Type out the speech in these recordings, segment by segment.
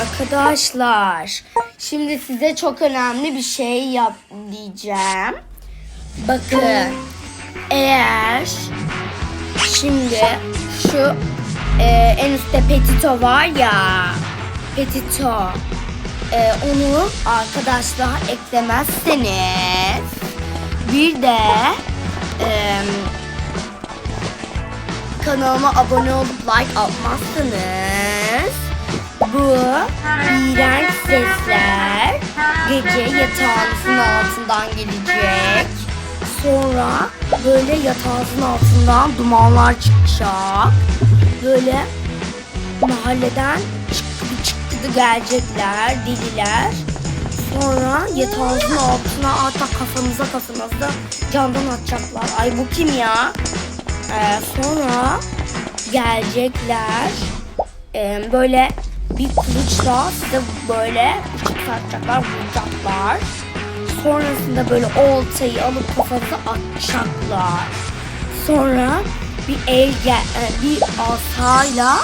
Arkadaşlar, şimdi size çok önemli bir şey yap diyeceğim. Bakın, eğer şimdi şu e, en üstte petito var ya, petito, e, onu arkadaşlar eklemezseniz bir de e, kanalıma abone olup like atmazsanız bu iğrenç sesler gece yatağınızın altından gelecek. Sonra böyle yatağınızın altından dumanlar çıkacak. Böyle mahalleden çıktı çıktı gelecekler deliler. Sonra yatağınızın altına hatta kafanıza kafanızda camdan atacaklar. Ay bu kim ya? Ee, sonra gelecekler Ee, böyle bir kılıçla size böyle bıçak satacaklar, vuracaklar. Sonrasında böyle oltayı alıp kafanıza atacaklar. Sonra bir el e, bir asayla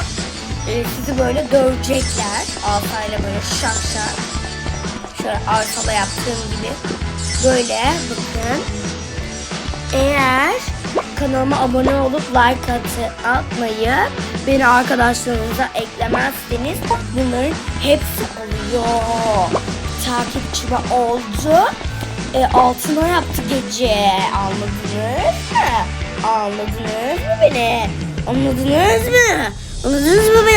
e, sizi böyle dövecekler. Asayla böyle şak şak. Şöyle arsala yaptığım gibi. Böyle bakın. Kanalıma abone olup like atı, atmayı, beni arkadaşlarınıza eklemezseniz bunların hepsi oluyor. Takipçime oldu. E, altına yaptı gece. Anladınız mı? Anladınız mı beni? Anladınız mı? Anladınız mı ben beni?